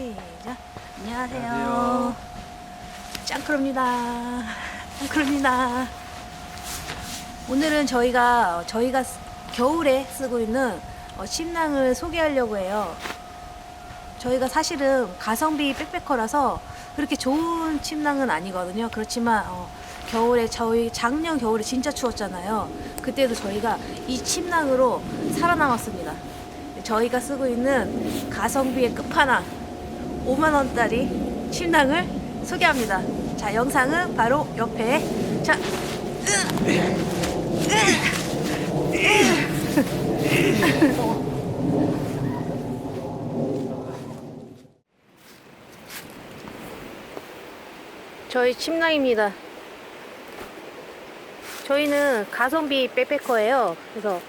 시작. 안녕하세요. 안녕하세요. 짱크로입니다. 짱크로입니다. 오늘은 저희가 저희가 쓰- 겨울에 쓰고 있는 어, 침낭을 소개하려고 해요. 저희가 사실은 가성비 백패커라서 그렇게 좋은 침낭은 아니거든요. 그렇지만 어, 겨울에 저희 작년 겨울에 진짜 추웠잖아요. 그때도 저희가 이 침낭으로 살아남았습니다. 저희가 쓰고 있는 가성비의 끝판왕 5만 원짜리 침낭을 소개합니다. 자, 영상은 바로 옆에 자, 저희 침낭입니다. 저희는 가성비 백패커예요. 그래서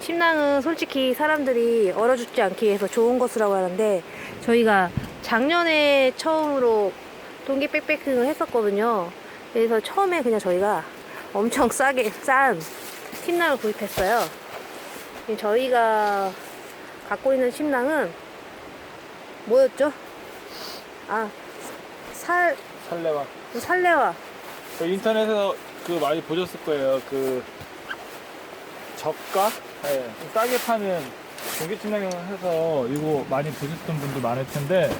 침낭은 솔직히 사람들이 얼어 죽지 않기 위해서 좋은 것이라고 하는데 저희가 작년에 처음으로 동계 백패킹을 했었거든요. 그래서 처음에 그냥 저희가 엄청 싸게 싼 침낭을 구입했어요. 저희가 갖고 있는 침낭은 뭐였죠? 아, 살, 설레와 살레와 저 인터넷에서 그 많이 보셨을 거예요 그 저가 네, 좀 싸게 파는 전기침낭을 해서 이거 많이 보셨던 분들 많을 텐데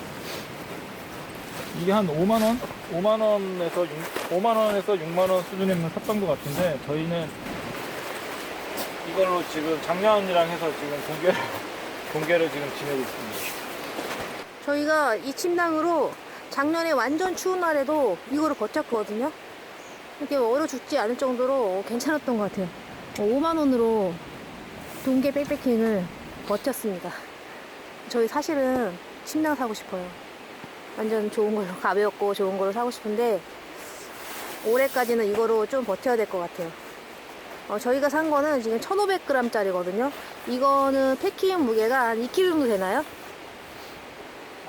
이게 한 5만 원, 5만 원에서 6, 5만 원에서 6만 원 수준이면 샀던 것 같은데 저희는 이걸로 지금 작년이랑 해서 지금 공개를 공개를 지금 지내고 있습니다. 저희가 이 침낭으로 작년에 완전 추운 날에도 이거를 버텼거든요. 이렇게 얼어 죽지 않을 정도로 괜찮았던 것 같아요. 5만 원으로 동계 백패킹을 버텼습니다. 저희 사실은 침낭 사고 싶어요. 완전 좋은 걸로 가볍고 좋은 걸로 사고 싶은데 올해까지는 이거로 좀 버텨야 될 것 같아요. 어, 저희가 산 거는 지금 1,500g짜리거든요. 이거는 패킹 무게가 한 2kg 정도 되나요?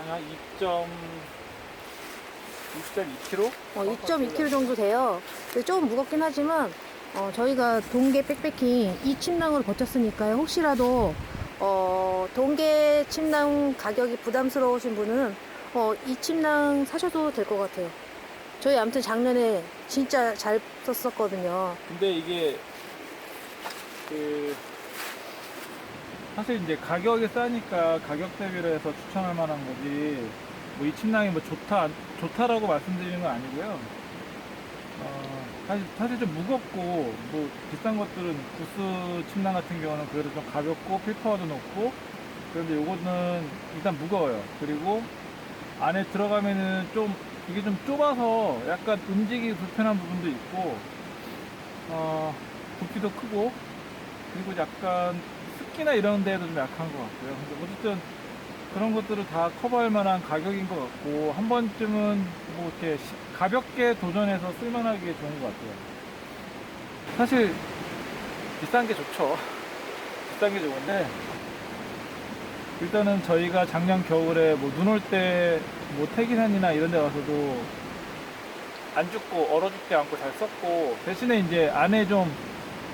한 2점 2.2kg? 어, 2.2kg 정도 돼요. 조금 무겁긴 하지만 어, 저희가 동계 백패킹 이 침낭으로 버텼으니까요. 혹시라도 어, 동계 침낭 가격이 부담스러우신 분은 어, 이 침낭 사셔도 될 것 같아요. 저희 아무튼 작년에 진짜 잘 썼었거든요. 근데 이게 그 사실 이제 가격이 싸니까 가격 대비로 해서 추천할 만한 거지 뭐 이 침낭이 뭐 좋다 안- 좋다라고 말씀드리는 건 아니고요. 어, 사실 사실 좀 무겁고 뭐 비싼 것들은 구스 침낭 같은 경우는 그래도 좀 가볍고 필파워도 높고 그런데 요거는 일단 무거워요. 그리고 안에 들어가면은 좀 이게 좀 좁아서 약간 움직이기 불편한 부분도 있고 어, 부피도 크고 그리고 약간 습기나 이런 데에도 좀 약한 것 같고요. 근데 어쨌든 그런 것들을 다 커버할 만한 가격인 것 같고 한 번쯤은 뭐 이렇게 시- 가볍게 도전해서 쓸만하게 좋은 것 같아요. 사실 비싼 게 좋죠. 비싼 게 좋은데 일단은 저희가 작년 겨울에 뭐 눈 올 때 뭐 태기산이나 이런 데 와서도 안 죽고 얼어 죽지 않고 잘 썼고 대신에 이제 안에 좀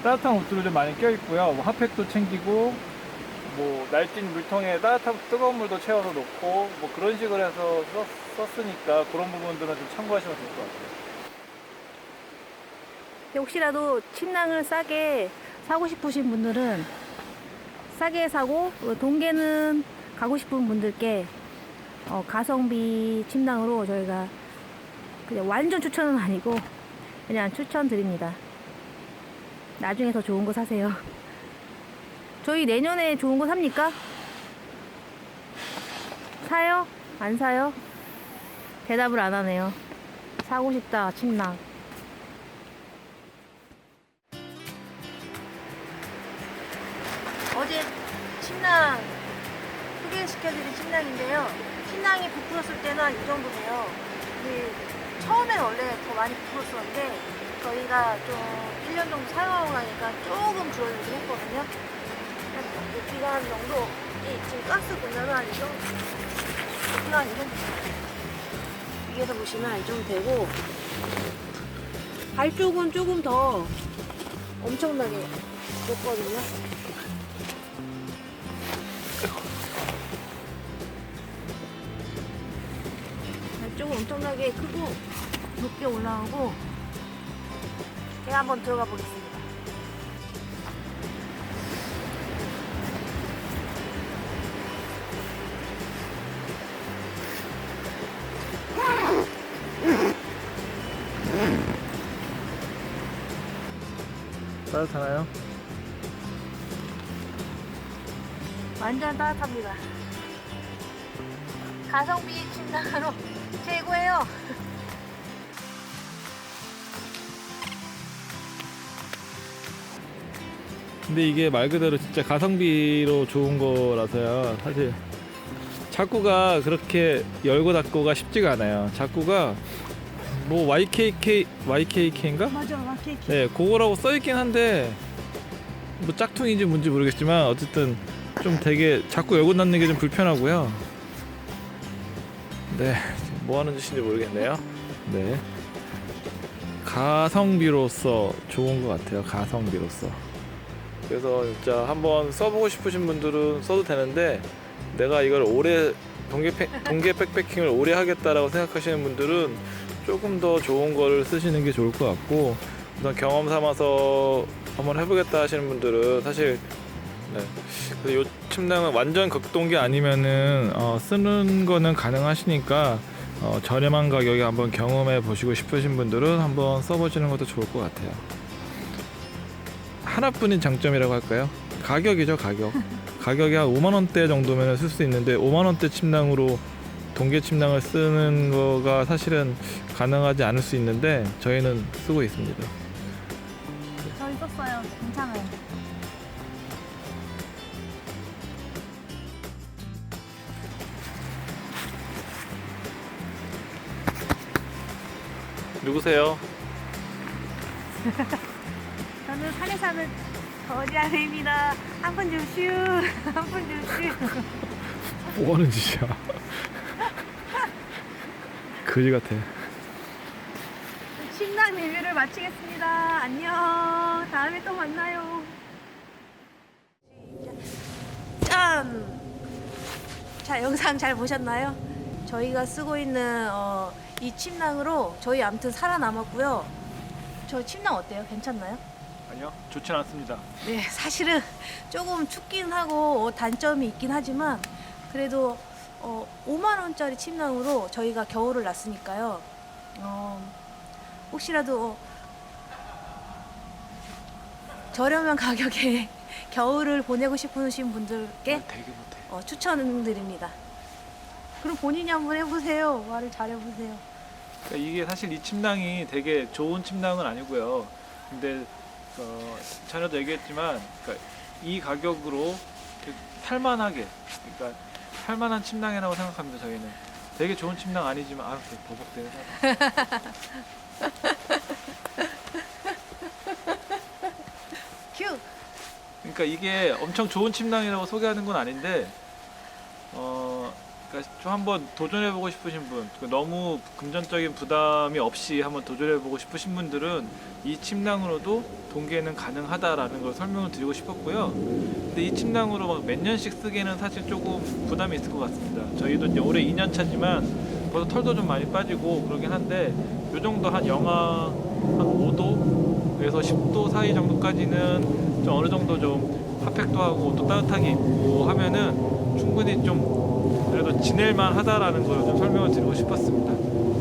따뜻한 옷들을 좀 많이 껴있고요 뭐 핫팩도 챙기고 뭐 날뛴 물통에 따뜻한 뜨거운 물도 채워서 놓고 뭐 그런 식으로 해서 썼, 썼으니까 그런 부분들은 좀 참고하시면 좋을 것 같아요 혹시라도 침낭을 싸게 사고 싶으신 분들은 싸게 사고 어, 동계는 가고 싶은 분들께 어, 가성비 침낭으로 저희가 그냥 완전 추천은 아니고 그냥 추천드립니다. 나중에 더 좋은 거 사세요. 저희 내년에 좋은 거 삽니까? 사요? 안 사요? 대답을 안 하네요. 사고 싶다, 침낭. 어제 침낭 소개시켜드린 침낭인데요. 침낭이 부풀었을 때는 한 이 정도 돼요. 근데 처음에는 원래 더 많이 부풀었었는데 저희가 좀 1년 정도 사용하고 나니까 조금 줄어들긴 했거든요. 한 높이가 한 정도 이 지금 가스 보면은 한이 정도 높이가 한이 정도 위에서 보시면 한이 정도 되고 발 쪽은 조금 더 엄청나게 높거든요. 조금 엄청나게 크고 높게 올라오고 제가 한번 들어가 보겠습니다. 따뜻하나요? 완전 따뜻합니다. 가성비 침낭으로 최고예요. 근데 이게 말 그대로 진짜 가성비로 좋은 거라서요. 사실 자꾸가 그렇게 열고 닫고가 쉽지가 않아요. 자꾸가 뭐 YKK YKK인가? 맞아, 마케이크. 네, 그거라고 써 있긴 한데 뭐 짝퉁인지 뭔지 모르겠지만 어쨌든 좀 되게 자꾸 열고 닫는 게 좀 불편하고요. 네, 뭐 하는 짓인지 모르겠네요. 네. 가성비로서 좋은 것 같아요. 가성비로서. 그래서 진짜 한번 써보고 싶으신 분들은 써도 되는데 내가 이걸 오래 동계 팩, 동계 백패킹을 오래 하겠다라고 생각하시는 분들은 조금 더 좋은 거를 쓰시는 게 좋을 것 같고 우선 경험 삼아서 한번 해보겠다 하시는 분들은 사실 네. 그래서 요 침낭은 완전 극동기 아니면은 어, 쓰는 거는 가능하시니까 어, 저렴한 가격에 한번 경험해 보시고 싶으신 분들은 한번 써보시는 것도 좋을 것 같아요. 하나뿐인 장점이라고 할까요? 가격이죠 가격. 가격이 한 5만 원대 정도면 쓸 수 있는데 5만 원대 침낭으로 동계 침낭을 쓰는 거가 사실은 가능하지 않을 수 있는데 저희는 쓰고 있습니다. 저희 썼어요. 괜찮아요. 누구세요? 저는 산에 사는 거지아입니다. 한푼 주슈, 한푼 주슈. 뭐 하는 짓이야? 그지 같아. 마치겠습니다. 안녕. 다음에 또 만나요. 짠! 자, 영상 잘 보셨나요? 저희가 쓰고 있는 어, 이 침낭으로 저희 아무튼 살아남았고요. 저 침낭 어때요? 괜찮나요? 아니요, 좋진 않습니다. 네, 사실은 조금 춥긴 하고 어, 단점이 있긴 하지만 그래도 어, 5만 원짜리 침낭으로 저희가 겨울을 났으니까요. 어, 혹시라도 어, 저렴한 가격에 겨울을 보내고 싶으신 분들께 되게 못해. 어, 추천드립니다. 그럼 본인이 한번 해보세요. 말을 잘 해보세요. 그러니까 이게 사실 이 침낭이 되게 좋은 침낭은 아니고요. 근데 어, 전에도 얘기했지만 그러니까 이 가격으로 살만하게, 그러니까 살만한 침낭이라고 생각합니다. 저희는 되게 좋은 침낭 아니지만 아, 되게 버벅대네. 큐! 그러니까 이게 엄청 좋은 침낭이라고 소개하는 건 아닌데 어 그러니까 좀 한번 도전해보고 싶으신 분그 너무 금전적인 부담이 없이 한번 도전해보고 싶으신 분들은 이 침낭으로도 동계는 가능하다라는 걸 설명을 드리고 싶었고요. 근데 이 침낭으로 막 몇 년씩 쓰기에는 사실 조금 부담이 있을 것 같습니다. 저희도 이제 올해 2년 차지만 벌써 털도 좀 많이 빠지고 그러긴 한데 요 정도 한 영하 한 5도에서 10도 사이 정도까지는 좀 어느 정도 좀 핫팩도 하고 또 따뜻하게 입고 하면은 충분히 좀 그래도 지낼만 하다라는 걸 좀 설명을 드리고 싶었습니다.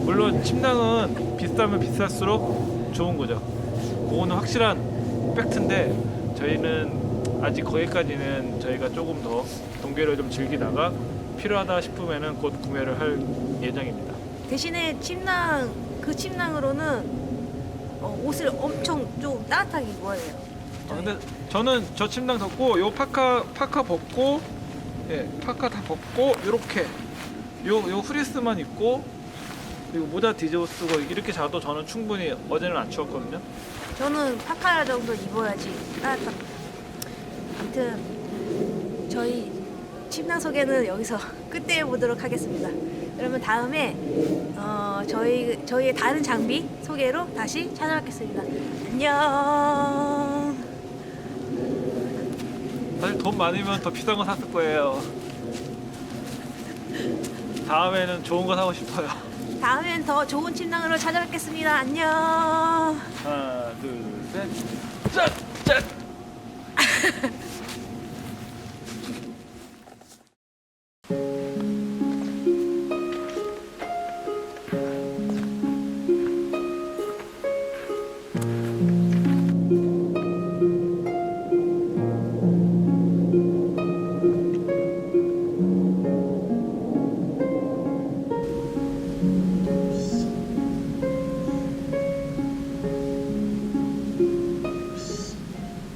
물론 침낭은 비싸면 비쌀수록 좋은 거죠. 그거는 확실한 팩트인데 저희는 아직 거기까지는 저희가 조금 더 동계를 좀 즐기다가 필요하다 싶으면은 곧 구매를 할 예정입니다. 대신에 침낭 그 침낭으로는 어, 옷을 엄청 좀 따뜻하게 입어야 돼요. 아, 근데 저는 저 침낭 덮고 요 파카 파카 벗고 예 파카 다 벗고 요렇게 요 요 후리스만 입고 그리고 모자 뒤집어 쓰고 이렇게 자도 저는 충분히 어제는 안 추웠거든요. 저는 파카 정도 입어야지 따뜻한. 아무튼 저희 침낭 소개는 여기서 끝내해 보도록 하겠습니다. 그러면 다음에 어, 저희 저희의 다른 장비 소개로 다시 찾아뵙겠습니다. 안녕. 사실 돈 많으면 더 비싼 거 샀을 거예요. 다음에는 좋은 거 사고 싶어요. 다음엔 더 좋은 침낭으로 찾아뵙겠습니다. 안녕. 하나, 둘, 셋. 짠! 짠!